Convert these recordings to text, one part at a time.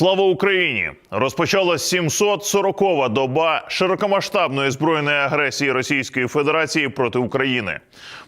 Слава Україні! Розпочалась 740-та доба широкомасштабної збройної агресії Російської Федерації проти України.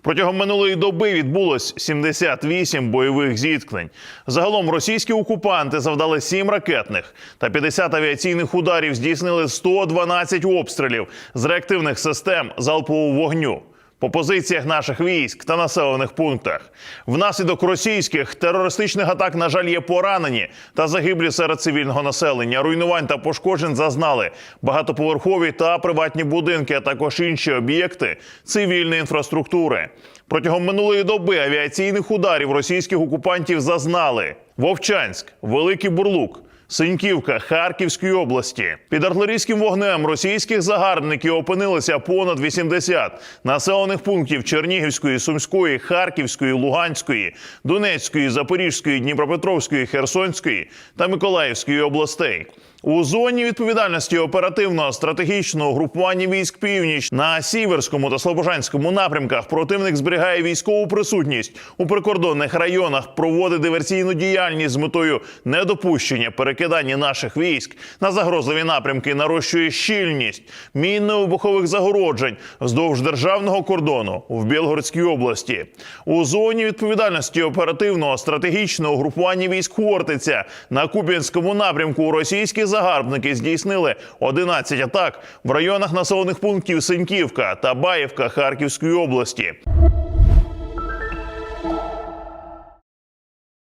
Протягом минулої доби відбулось 78 бойових зіткнень. Загалом російські окупанти завдали 7 ракетних та 50 авіаційних ударів, здійснили 112 обстрілів з реактивних систем залпового вогню по позиціях наших військ та населених пунктах. Внаслідок російських терористичних атак, на жаль, є поранені та загиблі серед цивільного населення. Руйнувань та пошкоджень зазнали багатоповерхові та приватні будинки, а також інші об'єкти цивільної інфраструктури. Протягом минулої доби авіаційних ударів російських окупантів зазнали Вовчанськ, Великий Бурлук. Синьківка Харківської області під артилерійським вогнем російських загарбників опинилися понад 80 населених пунктів Чернігівської, Сумської, Харківської, Луганської, Донецької, Запорізької, Дніпропетровської, Херсонської та Миколаївської областей. У зоні відповідальності оперативного стратегічного групування військ північ на сіверському та слобожанському напрямках противник зберігає військову присутність у прикордонних районах, проводить диверсійну діяльність з метою недопущення перекидання наших військ на загрозливі напрямки, нарощує щільність мінно-вибухових загороджень вздовж державного кордону в Білгородській області. У зоні відповідальності оперативного стратегічного групування військ Хортиця на Куп'янському напрямку російські загарбники здійснили 11 атак в районах населених пунктів Синьківка та Баївка Харківської області.